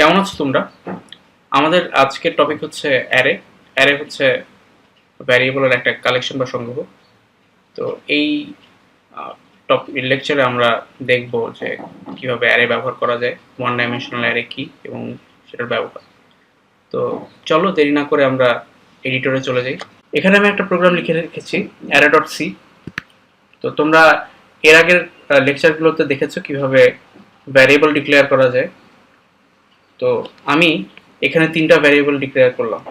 কেমন আছো তোমরা? আমাদের আজকের টপিক হচ্ছে অ্যারে অ্যারে হচ্ছে ভ্যারিয়েবলের একটা কালেকশন বা সংগ্রহ। তো এই টপিক লেকচারে আমরা দেখব যে কীভাবে অ্যারে ব্যবহার করা যায় ওয়ান ডাইমেনশনাল অ্যারে কি এবং সেটার ব্যবহার। তো চলো দেরি না করে আমরা এডিটরে চলে যাই। এখানে আমি একটা প্রোগ্রাম লিখে রেখেছি অ্যারে ডট সি তো তোমরা এর আগের লেকচারগুলোতে দেখেছ কীভাবে ভ্যারিয়েবল ডিক্লেয়ার করা যায়? তো আমি এখানে তিনটা ভ্যারিয়েবল ডিক্লেয়ার করলাম।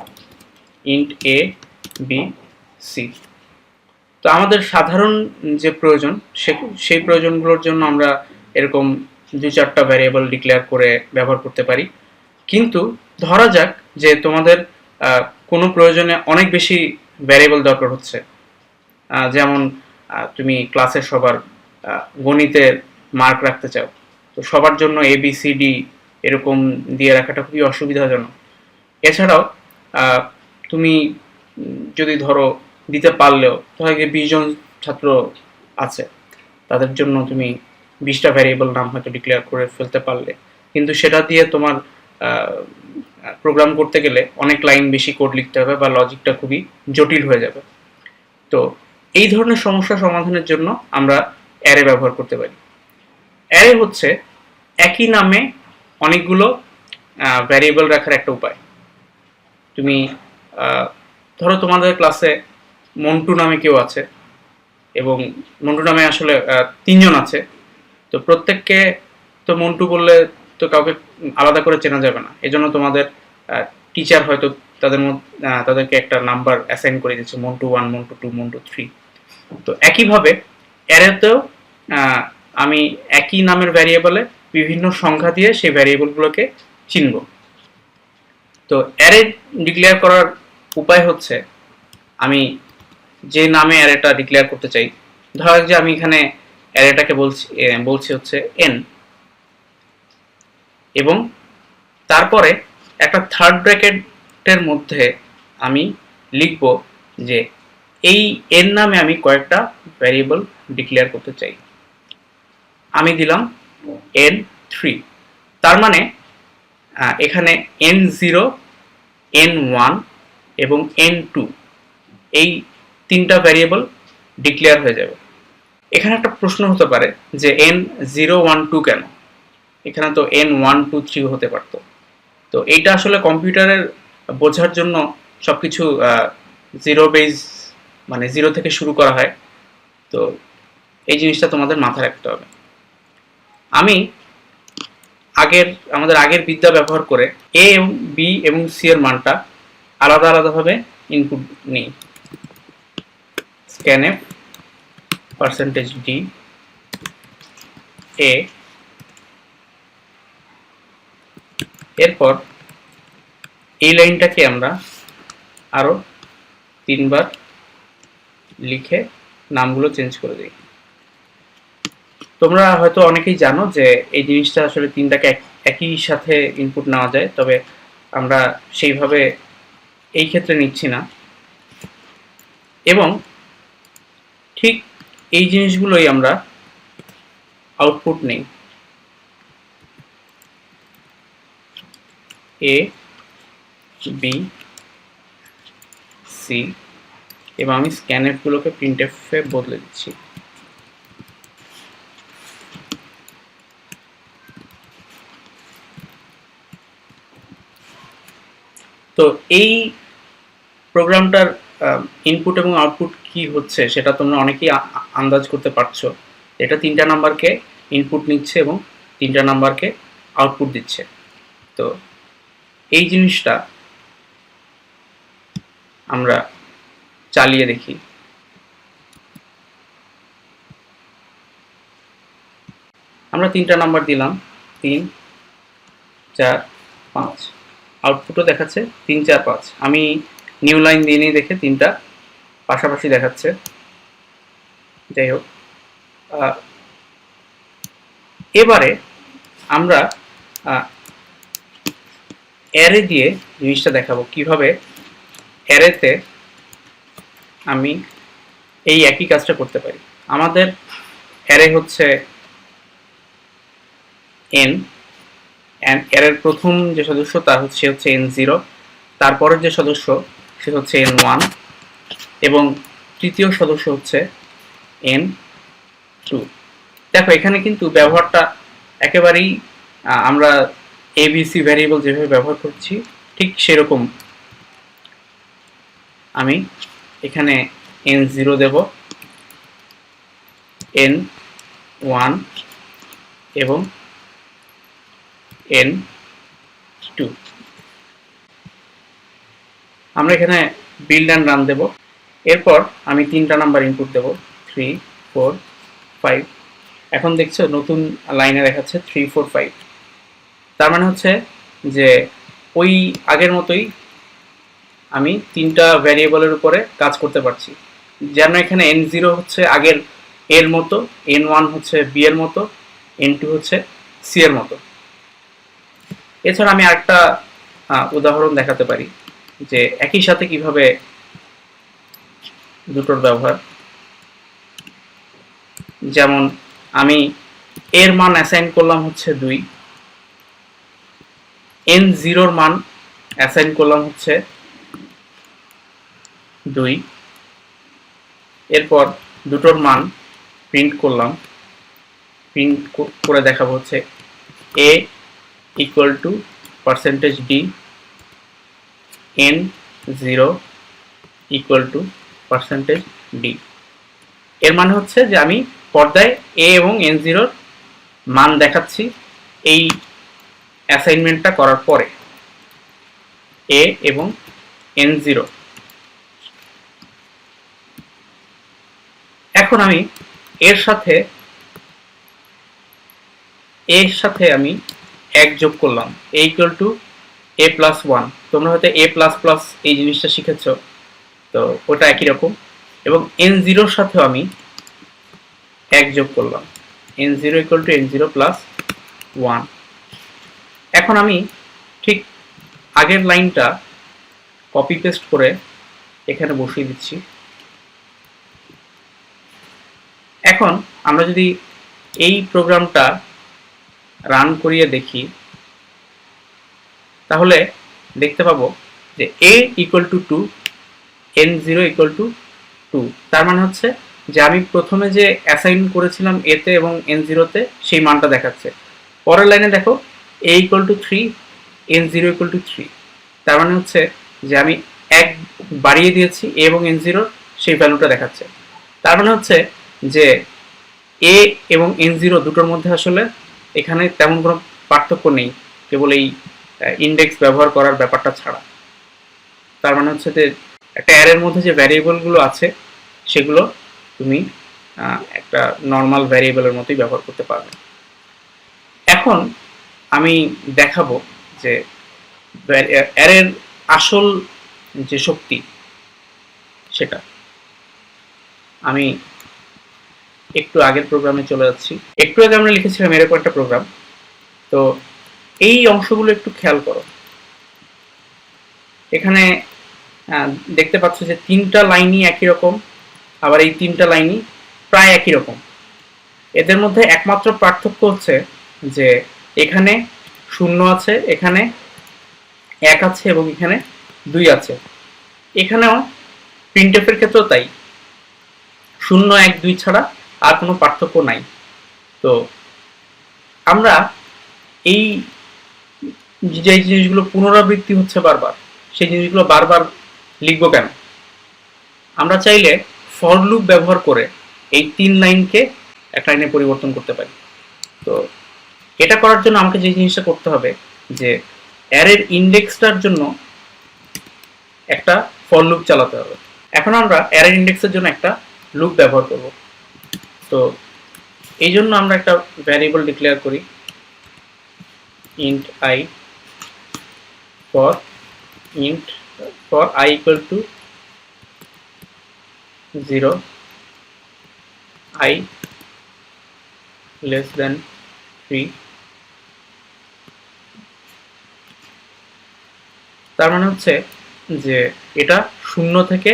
ইন্ট এ বি সি তো আমাদের সাধারণ যে প্রয়োজন, সে, সেই প্রয়োজনগুলোর জন্য আমরা এরকম দু চারটা ভ্যারিয়েবল ডিক্লেয়ার করে ব্যবহার করতে পারি। কিন্তু ধরা যাক যে তোমাদের কোনো প্রয়োজনে অনেক বেশি ভ্যারিয়েবল দরকার হচ্ছে। যেমন তুমি ক্লাসের সবার গণিতের মার্ক রাখতে চাও। তো সবার জন্য এ বি সি ডি এরকম দিয়ে রাখাটা খুবই অসুবিধাজনক। এছাড়াও তুমি যদি ধরো দিতে পারলেও, ধরো যে বিশ জন ছাত্র আছে, তাদের জন্য তুমি বিশটা ভ্যারিয়েবল নাম হয়তো ডিক্লেয়ার করে ফেলতে পারলে। কিন্তু সেটা দিয়ে তোমার প্রোগ্রাম করতে গেলে অনেক লাইন বেশি কোড লিখতে হবে বা লজিকটা খুবই জটিল হয়ে যাবে। তো এই ধরনের সমস্যা সমাধানের জন্য আমরা অ্যারে ব্যবহার করতে পারি। অ্যারে হচ্ছে একই নামে অনেকগুলো ভ্যারিয়েবল রাখার একটা উপায়। তুমি ধরো তোমাদের ক্লাসে মন্টু নামে কেউ আছে এবং মন্টু নামে আসলে তিনজন আছে। তো প্রত্যেককে তো মন্টু বললে তো কাউকে আলাদা করে চেনা যাবে না। এজন্য তোমাদের টিচার হয়তো তাদের মধ্যে তাদেরকে একটা নাম্বার অ্যাসাইন করে দিচ্ছে Montu one Montu two Montu three তো একইভাবে অ্যারেতেও আমি একই নামের ভ্যারিয়েবলে বিভিন্ন সংখ্যা দিয়ে সেই ভ্যারিয়েবলগুলোকে চিনব। তো অ্যারে ডিক্লেয়ার করার উপায় হচ্ছে, আমি যে নামে অ্যারেটা ডিক্লেয়ার করতে চাই, ধরা যে আমি এখানে অ্যারেটাকে বলছি বলছি হচ্ছে এন এবং তারপরে একটা থার্ড ব্র্যাকেটের মধ্যে আমি লিখব যে এই এন নামে আমি কয়েকটা ভ্যারিয়েবল ডিক্লেয়ার করতে চাই। আমি দিলাম এন থ্রি তার মানে এখানে এন জিরো এন ওয়ান এবং এন টু এই তিনটা ভ্যারিয়েবল ডিক্লেয়ার হয়ে যাবে। এখানে একটা প্রশ্ন হতে পারে যে এন জিরো ওয়ান টু কেন? এখানে তো এন ওয়ান টু থ্রি হতে পারতো। তো এইটা আসলে কম্পিউটারের বোঝার জন্য সব কিছু জিরো বেজ মানে জিরো থেকে শুরু করা হয়। তো এই জিনিসটা তোমাদের মাথায় রাখতে হবে। আমি আগের, আমাদের আগের বিদ্যা ব্যবহার করে এ এবং বি এবং সি এর মানটা আলাদা আলাদাভাবে ইনপুট নিই। স্ক্যানএফ পার্সেন্টেজ ডি এ এরপর এই লাইনটাকে আমরা আরও তিনবার লিখে নামগুলো চেঞ্জ করে দিই। তোমরা হয়তো অনেকেই জানো যে এই জিনিসটা আসলে তিনটাকে এক- একই সাথে ইনপুট নেওয়া যায়, তবে আমরা সেইভাবে এই ক্ষেত্রে নিচ্ছি না। এবং ঠিক এই জিনিসগুলোই আমরা আউটপুট নেই। এ বি সি এবং আমি স্ক্যানএফগুলোকে প্রিন্ট এফে বদলে দিচ্ছি। তো এই প্রোগ্রামটার ইনপুট এবং আউটপুট কি হচ্ছে সেটা তোমরা অনেকেই আন্দাজ করতে পারছ। এটা তিনটা নাম্বারকে ইনপুট নিচ্ছে এবং তিনটা নাম্বারকে আউটপুট দিচ্ছে। তো এই জিনিসটা আমরা চালিয়ে দেখি। আমরা তিনটা নাম্বার দিলাম, তিন, চার, পাঁচ। আউটপুটও দেখাচ্ছে, তিন চার পাঁচ। আমি নিউ লাইন দিয়ে নিই দেখে তিনটা পাশাপাশি দেখাচ্ছে। যাই হোক এবারে আমরা অ্যারে দিয়ে জিনিসটা দেখাবো। কীভাবে অ্যারেতে আমি এই একই কাজটা করতে পারি? আমাদের অ্যারে হচ্ছে এন এর প্রথম যে সদস্য তা হচ্ছে হচ্ছে এন জিরো তারপরের যে সদস্য, সে হচ্ছে এন ওয়ান এবং তৃতীয় সদস্য হচ্ছে এন টু দেখো, এখানে কিন্তু ব্যবহারটা একেবারেই আমরা এবিসি ভ্যারিয়েবল যেভাবে ব্যবহার করছি, ঠিক সেরকম আমি এখানে এন জিরো দেব। এন ওয়ান এবং এন টু আমরা এখানে বিল্ড অ্যান্ড রান দেব। এরপর আমি তিনটা নাম্বার ইনপুট দেব। থ্রি ফোর ফাইভ এখন দেখছ নতুন লাইনে দেখাচ্ছে থ্রি ফোর ফাইভ তার মানে হচ্ছে যে ওই আগের মতোই আমি তিনটা ভ্যারিয়েবলের উপরে কাজ করতে পারছি। যেন এখানে এন জিরো হচ্ছে আগের এর মতো এন ওয়ান হচ্ছে বি এর মতো এন টু হচ্ছে সি এর মতো। এছাড়া আমি আরেকটা উদাহরণ দেখাতে পারি যে একই সাথে কীভাবে দুটোর ব্যবহার। যেমন আমি এর মান অ্যাসাইন করলাম হচ্ছে দুই। এন জিরোর মান অ্যাসাইন করলাম হচ্ছে দুই। এরপর দুটোর মান প্রিন্ট করলাম। প্রিন্ট করে দেখাবো হচ্ছে A equal to percentage D N zero equal to percentage D এর মানে হচ্ছে যে আমি পর্দায় এ এবং এন জিরোর মান দেখাচ্ছি এই অ্যাসাইনমেন্টটা করার পরে। এ এবং এন জিরো এখন আমি এর সাথে এর সাথে আমি এক যোগ করলাম A equal to A plus one তোমরা হয়তো এ প্লাস প্লাস এই জিনিসটা শিখেছ, তো ওটা একই রকম। এবং এন জিরোর সাথেও আমি এক যোগ করলাম। N zero equal to N zero plus one এখন আমি ঠিক আগের লাইনটা কপি পেস্ট করে এখানে বসিয়ে দিচ্ছি। এখন আমরা যদি এই প্রোগ্রামটা রান করিয়ে দেখি, তাহলে দেখতে পাবো যে A equal to two N zero equal to two তার মানে হচ্ছে যে আমি প্রথমে যে অ্যাসাইন করেছিলাম এতে এবং এন জিরোতে সেই মানটা দেখাচ্ছে। পরের লাইনে দেখো A equal to three N zero equal to three তার মানে হচ্ছে যে আমি এক বাড়িয়ে দিয়েছি এ এবং এন জিরোর সেই ভ্যালুটা দেখাচ্ছে। তার মানে হচ্ছে যে এ এবং এন জিরো দুটোর মধ্যে আসলে এখানে তেমন কোনো পার্থক্য নেই, কেবল এই ইন্ডেক্স ব্যবহার করার ব্যাপারটা ছাড়া। তার মানে হচ্ছে যে, একটা অ্যারের মধ্যে যে ভ্যারিয়েবলগুলো আছে, সেগুলো তুমি একটা নর্মাল ভ্যারিয়েবলের মতোই ব্যবহার করতে পারবে। এখন আমি দেখাবো যে অ্যারের আসল যে শক্তি, সেটা। আমি একটু আগের প্রোগ্রামে চলে যাচ্ছি। একটু আগে আমরা লিখেছিলাম এরকম একটা প্রোগ্রাম। তো এই অংশগুলো একটু খেয়াল করো। এখানে দেখতে পাচ্ছ যে তিনটা লাইনই একই রকম, আবার এই তিনটা লাইনই প্রায় একই রকম। এদের মধ্যে একমাত্র পার্থক্য হচ্ছে যে এখানে শূন্য আছে, এখানে এক আছে এবং এখানে দুই আছে। এখানেও প্রিন্টএফের ক্ষেত্রেও তাই। শূন্য, এক, দুই ছাড়া আর কোনো পার্থক্য নাই। তো আমরা এই যে জিনিসগুলো পুনরাবৃত্তি হচ্ছে বারবার, সেই জিনিসগুলো বারবার লিখব কেন? আমরা চাইলে ফর লুপ ব্যবহার করে এই তিন লাইনকে এক লাইনে পরিবর্তন করতে পারি। তো এটা করার জন্য আমাকে যে জিনিসটা করতে হবে, যে অ্যারের ইন্ডেক্সটার জন্য একটা ফর লুপ চালাতে হবে। এখন আমরা অ্যারের ইন্ডেক্সের জন্য একটা লুপ ব্যবহার করব। তো এই জন্য আমরা একটা ভ্যারিয়েবল ডিক্লেয়ার করি, int i for, int for i equal to 0 i less than 3 তার মানে হচ্ছে যে এটা শূন্য থেকে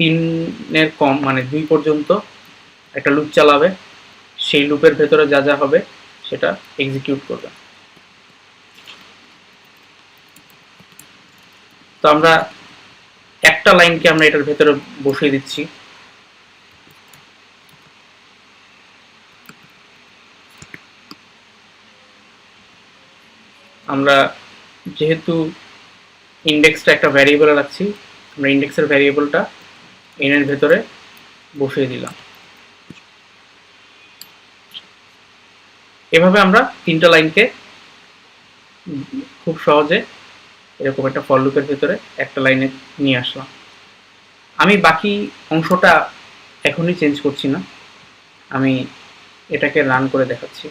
তিনের কম মানে দুই পর্যন্ত একটা লুপ চালাবে, সেই লুপের ভেতরে যা যা হবে সেটা এক্সিকিউট করবে। তো আমরা একটা লাইনকে আমরা এটার ভেতরে বসিয়ে দিচ্ছি। আমরা যেহেতু ইন্ডেক্সটা একটা ভ্যারিয়েবলে রাখছি, আমরা ইন্ডেক্সের ভ্যারিয়েবলটা এনের ভেতরে বসিয়ে দিলাম। এভাবে আমরা তিনটা লাইনকে খুব সহজে এরকম একটা ফর লুপের ভেতরে একটা লাইনে নিয়ে আসলাম। আমি বাকি অংশটা এখনই চেঞ্জ করছি না। আমি এটাকে রান করে দেখাচ্ছি।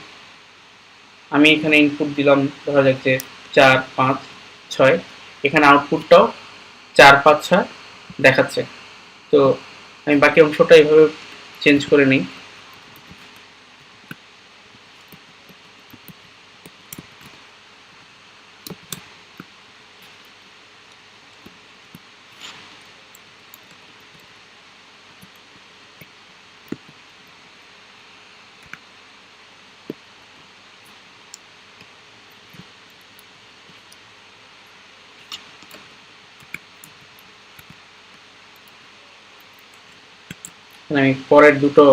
আমি এখানে ইনপুট দিলাম, ধরা যাক যে চার, পাঁচ, ছয়। এখানে আউটপুটটাও চার, পাঁচ, ছয় দেখাচ্ছে। তো আমি বাকি অংশটা এভাবে চেঞ্জ করে নিই। আমি পরের দুটো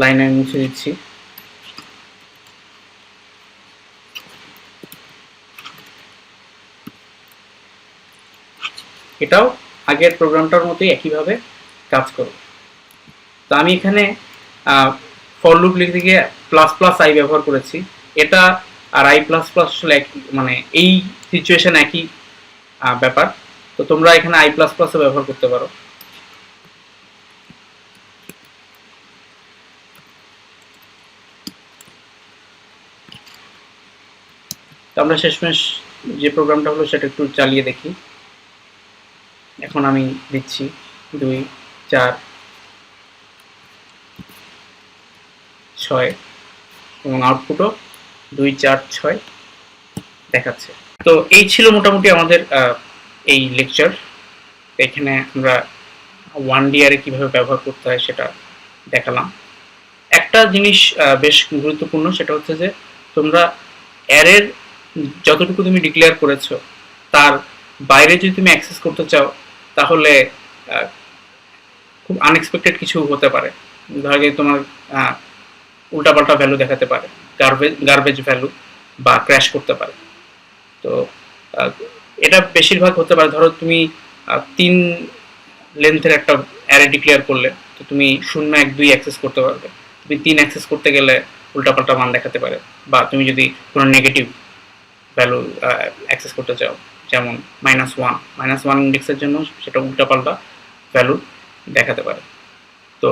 লাইন আমি মুছে দিচ্ছি। এটাও আগের প্রোগ্রামটার মতোই একইভাবে কাজ করবে। তো আমি এখানে ফর লুপ লিখতে গিয়ে প্লাস প্লাস আই ব্যবহার করেছি। এটা আর আই প্লাস প্লাস আসলে এক মানে এই সিচুয়েশন একই ব্যাপার। তো তোমরা এখানে আই প্লাস প্লাসও ব্যবহার করতে পারো। তো আমরা শেষমেশ যে প্রোগ্রামটা হলো সেটা একটু চালিয়ে দেখি। এখন আমি দিচ্ছি দুই, চার, ছয় এবং আউটপুটও দুই, চার, ছয় দেখাচ্ছে। তো এই ছিল মোটামুটি আমাদের এই লেকচার এখানে আমরা ওয়ান ডিয়ারে কীভাবে ব্যবহার করতে হয় সেটা দেখালাম। একটা জিনিস বেশ গুরুত্বপূর্ণ সেটা হচ্ছে যে তোমরা অ্যারের যতটুকু তুমি ডিক্লেয়ার করেছ, তার বাইরে যদি তুমি অ্যাক্সেস করতে চাও, তাহলে খুব আনএক্সপেক্টেড কিছু হতে পারে। ধরা যায় তোমার উল্টাপাল্টা ভ্যালু দেখাতে পারে গার্বেজ গার্বেজ ভ্যালু বা ক্র্যাশ করতে পারে। তো এটা বেশিরভাগ হতে পারে। ধরো তুমি তিন লেন্থের একটা অ্যারে ডিক্লেয়ার করলে, তো তুমি শূন্য এক দুই অ্যাক্সেস করতে পারবে। তুমি তিন অ্যাক্সেস করতে গেলে উল্টাপাল্টা মান দেখাতে পারে। বা তুমি যদি কোনো নেগেটিভ ভ্যালু অ্যাক্সেস করতে চাও, যেমন মাইনাস ওয়ান মাইনাস ওয়ান ইন্ডেক্সের জন্য সেটা উল্টা পাল্টা ভ্যালু দেখাতে পারে। তো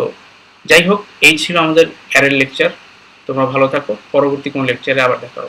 যাই হোক, এই ছিল আমাদের অ্যারের লেকচার তোমরা ভালো থাকো, পরবর্তী কোনো লেকচারে আবার দেখা হবে।